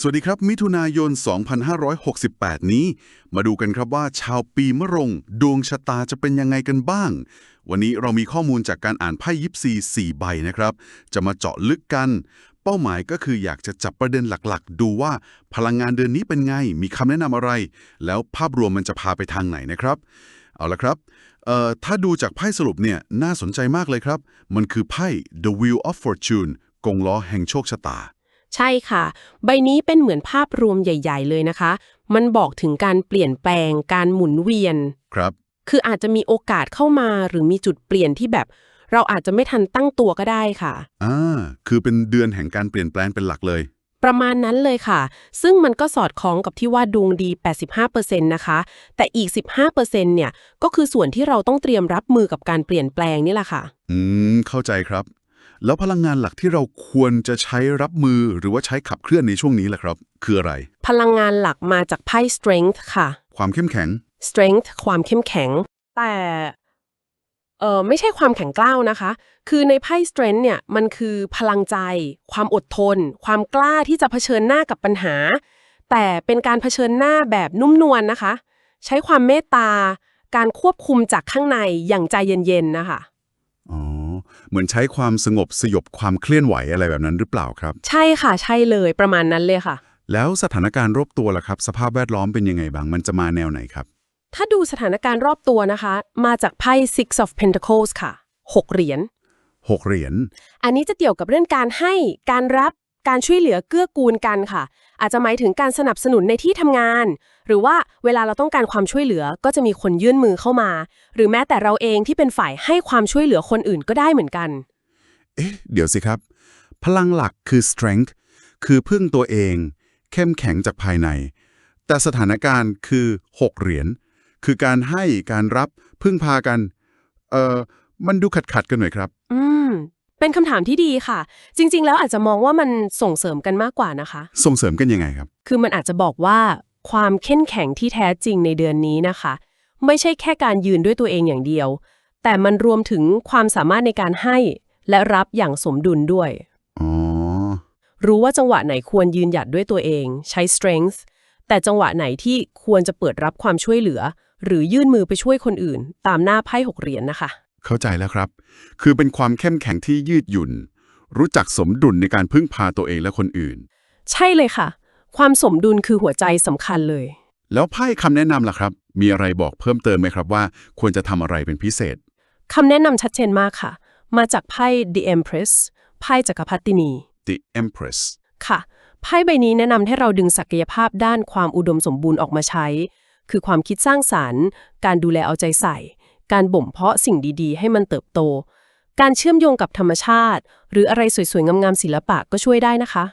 สวัสดีครับ มิถุนายน 2568 นี้ มาดูกันครับว่าชาวปีมะรง ดวงชะตาจะเป็นยังไงกันบ้าง วันนี้เรามีข้อมูลจากการอ่านไพ่ยิปซี4ใบนะครับ จะมาเจาะลึกกัน เป้าหมายก็คืออยากจะจับประเด็นหลักๆ ดูว่าพลังงานเดือนนี้เป็นไง มีคำแนะนำอะไร แล้วภาพรวมมันจะพาไปทางไหนนะครับ เอาละครับเอ่อถ้าดูจากไพ่สรุปเนี่ยน่าสนใจมากเลยครับ มันคือไพ่ The Wheel of Fortune กงล้อแห่งโชคชะตา ใช่ค่ะ ใบนี้เป็นเหมือนภาพรวมใหญ่ ๆ เลยนะคะ มันบอกถึงการเปลี่ยนแปลง การหมุนเวียน ครับ คืออาจจะมีโอกาสเข้ามาหรือมีจุดเปลี่ยนที่แบบ เราอาจจะไม่ทันตั้งตัวก็ได้ค่ะ อ่า คือเป็นเดือนแห่งการเปลี่ยนแปลงเป็นหลักเลย ประมาณนั้นเลยค่ะ ซึ่งมันก็สอดคล้องกับที่ว่าดวงดี 85%นะคะ แต่อีก 15%เนี่ย ก็คือส่วนที่เราต้องเตรียมรับมือกับการเปลี่ยนแปลงนี่แหละค่ะ อืม เข้าใจครับ แล้วพลังงานหลักที่เราควรจะใช้รับมือหรือว่าใช้ขับเคลื่อนในช่วงนี้แหละครับ คืออะไร พลังงานหลักมาจากไพ่ strength ค่ะ ความเข้มแข็ง strength ความเข้มแข็ง แต่เออไม่ใช่ความแข็งกร้าวนะคะ คือในไพ่ strength เนี่ยมันคือพลังใจ ความอดทน ความกล้าที่จะเผชิญหน้ากับปัญหา แต่เป็นการเผชิญหน้าแบบนุ่มนวลนะคะ ใช้ความเมตตา การควบคุมจากข้างในอย่างใจเย็นๆนะคะอ๋อ เหมือนใช้ความสงบสยบความเคลื่อนไหวอะไรแบบนั้นหรือเปล่าครับ ใช่ค่ะใช่เลยประมาณนั้นเลยค่ะ แล้วสถานการณ์รอบตัวล่ะครับ สภาพแวดล้อมเป็นยังไงบ้างมันจะมาแนวไหนครับ ถ้าดูสถานการณ์รอบตัวนะคะ มาจากไพ่ Six of Pentacles ค่ะหกเหรียญหกเหรียญอันนี้จะเกี่ยวกับเรื่องการให้การรับ การช่วยเหลือเกื้อกูลกันค่ะ อาจจะหมายถึงการสนับสนุนในที่ทำงาน หรือว่าเวลาเราต้องการความช่วยเหลือก็จะมีคนยื่นมือเข้ามา หรือแม้แต่เราเองที่เป็นฝ่ายให้ความช่วยเหลือคนอื่นก็ได้เหมือนกัน เอ๊ะ เดี๋ยวสิครับ พลังหลักคือ strength คือพึ่งตัวเอง เข้มแข็งจากภายใน แต่สถานการณ์คือหกเหรียญคือการให้การรับพึ่งพากัน เอ่อมันดูขัดขัดๆกันหน่อยครับ อืม เป็นคำถามที่ดีค่ะ จริง ๆ แล้วอาจจะมองว่ามันส่งเสริมกันมากกว่านะคะ ส่งเสริมกันยังไงครับ คือมันอาจจะบอกว่าความเข้มแข็งที่แท้จริงในเดือนนี้นะคะ ไม่ใช่แค่การยืนด้วยตัวเองอย่างเดียว แต่มันรวมถึงความสามารถในการให้ และรับอย่างสมดุลด้วย อ๋อ รู้ว่าจังหวะไหนควรยืนหยัดด้วยตัวเอง ใช้ strength แต่จังหวะไหนที่ควรจะเปิดรับความช่วยเหลือ หรือยื่นมือไปช่วยคนอื่น ตามหน้าไพ่หกเหรียญนะคะ เข้าใจแล้วครับ คือเป็นความเข้มแข็งที่ยืดหยุ่น รู้จักสมดุลในการพึ่งพาตัวเองและคนอื่น ใช่เลยค่ะ ความสมดุลคือหัวใจสำคัญเลย แล้วไพ่คำแนะนำล่ะครับ มีอะไรบอกเพิ่มเติมไหมครับว่า ควรจะทำอะไรเป็นพิเศษคำแนะนำชัดเจนมากค่ะ มาจากไพ่ The Empress ไพ่จักรพรรดินี The Empress ค่ะ ไพ่ใบนี้แนะนำให้เราดึงศักยภาพด้านความอุดมสมบูรณ์ออกมาใช้ คือความคิดสร้างสารรค์ การดูแลเอาใจใส่ การบ่มเพาะสิ่งดีๆ ให้มันเติบโต การเชื่อมโยงกับธรรมชาติ หรืออะไรสวยๆ งามๆศิลปะก็ช่วยได้นะคะ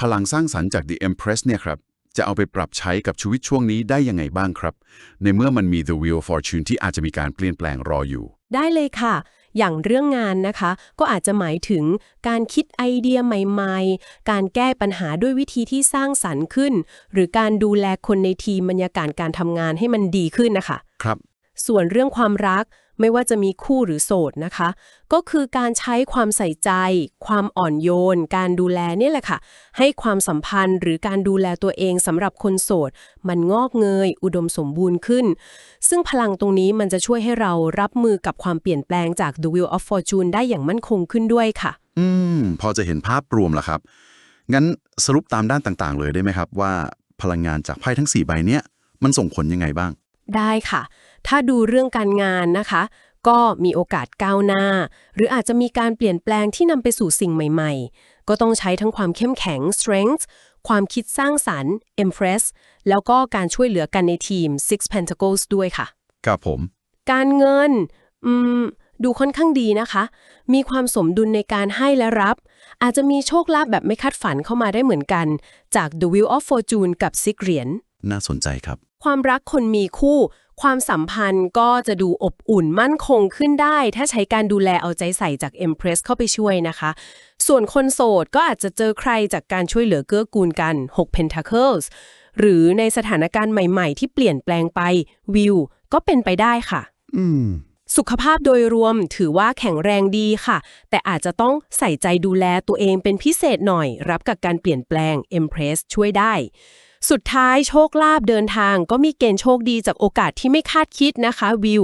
พลังสร้างสรรค์จาก The Empress เนี่ยครับ จะเอาไปปรับใช้กับชีวิตช่วงนี้ได้ยังไงบ้างครับ ในเมื่อมันมี The Wheel of Fortune ที่อาจจะมีการเปลี่ยนแปลงรออยู่ ได้เลยค่ะ อย่างเรื่องงานนะคะ ก็อาจจะหมายถึงการคิดไอเดียใหม่ๆ การแก้ปัญหาด้วยวิธีที่สร้างสรรค์ขึ้น หรือการดูแลคนในทีมบรรยากาศการทำงานให้มันดีขึ้นนะคะ ครับ ส่วนเรื่องความรักไม่ว่าจะมีคู่หรือโสดนะคะ ก็คือการใช้ความใส่ใจ ความอ่อนโยน การดูแลเนี่ยแหละค่ะ ให้ความสัมพันธ์หรือการดูแลตัวเองสำหรับคนโสด มันงอกเงย อุดมสมบูรณ์ขึ้น ซึ่งพลังตรงนี้มันจะช่วยให้เรารับมือกับความเปลี่ยนแปลงจาก The Wheel of Fortune ได้อย่างมั่นคงขึ้นด้วยค่ะ อืม พอจะเห็นภาพรวมแล้วครับ งั้นสรุปตามด้านต่างๆ เลยได้ไหมครับว่า พลังงานจากไพ่ทั้ง 4 ใบเนี้ยมันส่งผลยังไงบ้าง ได้ค่ะ ถ้าดูเรื่องการงานนะคะ ก็มีโอกาสก้าวหน้า หรืออาจจะมีการเปลี่ยนแปลงที่นำไปสู่สิ่งใหม่ๆ ก็ต้องใช้ทั้งความเข้มแข็ง strength ความคิดสร้างสรรค์ impress แล้วก็การช่วยเหลือกันในทีม six pentacles ด้วยค่ะ ครับผม การเงิน อืม ดูค่อนข้างดีนะคะ มีความสมดุลในการให้และรับ อาจจะมีโชคลาภแบบไม่คาดฝันเข้ามาได้เหมือนกัน จาก The Wheel of Fortune กับ Six เหรียญน่าสนใจครับ ความรักคนมีคู่ ความสัมพันธ์ก็จะดูอบอุ่นมั่นคงขึ้นได้ ถ้าใช้การดูแลเอาใจใส่จาก Empress เข้าไปช่วยนะคะ ส่วนคนโสดก็อาจจะเจอใครจากการช่วยเหลือเกื้อกูลกัน 6 Pentacles หรือในสถานการณ์ใหม่ๆ ที่เปลี่ยนแปลงไปวิวก็เป็นไปได้ค่ะ อืม สุขภาพโดยรวมถือว่าแข็งแรงดีค่ะ แต่อาจจะต้องใส่ใจดูแลตัวเองเป็นพิเศษหน่อย รับกับการเปลี่ยนแปลง Empress ช่วยได้ สุดท้ายโชคลาภเดินทาง ก็มีเกณฑ์โชคดีจากโอกาสที่ไม่คาดคิดนะคะวิว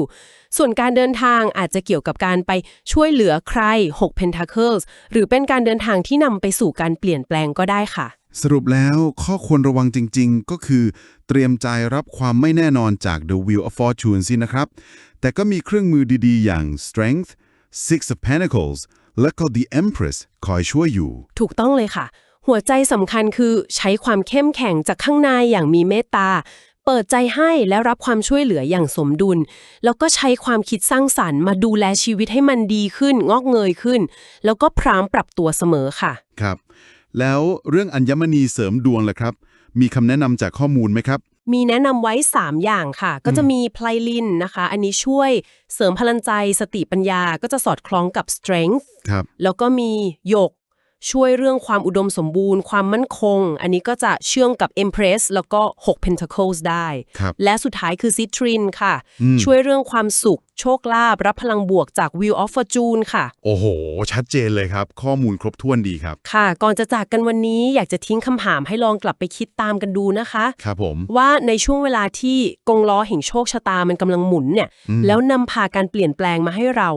ส่วนการเดินทางอาจจะเกี่ยวกับการไปช่วยเหลือใคร6 Pentacles หรือเป็นการเดินทางที่นำไปสู่การเปลี่ยนแปลงก็ได้ค่ะ สรุปแล้วข้อควรระวังจริง ๆ ก็คือ เตรียมใจรับความไม่แน่นอนจาก The Wheel of Fortune สินะครับ แต่ก็มีเครื่องมือดีๆ อย่าง Strength Six of Pentacles และก็ The Empress คอยช่วยอยู่ ถูกต้องเลยค่ะ หัวใจสำคัญคือใช้ความเข้มแข็งจากข้างในอย่างมีเมตตา เปิดใจให้และรับความช่วยเหลืออย่างสมดุล แล้วก็ใช้ความคิดสร้างสรรค์มาดูแลชีวิตให้มันดีขึ้น งอกเงยขึ้น แล้วก็พร้อมปรับตัวเสมอค่ะ ครับ แล้วเรื่องอัญมณีเสริมดวงล่ะครับ มีคำแนะนำจากข้อมูลไหมครับ มีแนะนำไว้ 3 อย่างค่ะ ก็จะมีไพลลินนะคะ อันนี้ช่วยเสริมพลังใจสติปัญญาก็จะสอดคล้องกับ strength ครับ แล้วก็มีหยก ช่วยเรื่องความอุดมสมบูรณ์ ความมั่นคง อันนี้ก็จะเชื่องกับ Empress แล้วก็ 6 Pentacles ได้ครับและสุดท้ายคือ Citrin ค่ะอืมช่วยเรื่องความสุข โชคลาภรับพลังบวกจาก Wheel of Fortune ค่ะ โอ้โห ชัดเจนเลยครับ ข้อมูลครบถ้วนดีครับ ค่ะ ก่อนจะจากกันวันนี้อยากจะทิ้งคำถามให้ลองกลับไปคิดตามกันดูนะคะ ครับผม ว่าในช่วงเวลาที่กงล้อแห่งโชคชะตามันกำลังหมุนเนี่ย แล้วนำพาการเปลี่ยนแปลงมาให้เรา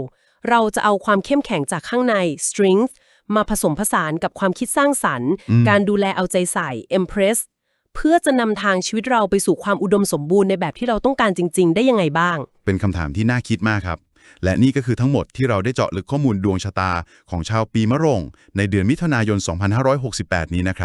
เราจะเอาความเข้มแข็งจากข้างใน strength มาผสมผสานกับความคิดสร้างสรรค์ การดูแลเอาใจใส่ empress เพื่อจะนำทางชีวิตเราไปสู่ความอุดมสมบูรณ์ในแบบที่เราต้องการจริง ๆ ได้ยังไงบ้าง เป็นคำถามที่น่าคิดมากครับ และนี่ก็คือทั้งหมดที่เราได้เจาะลึกข้อมูลดวงชะตาของชาวปีมะโรง ในเดือนมิถุนายน 2568 นี้นะครับ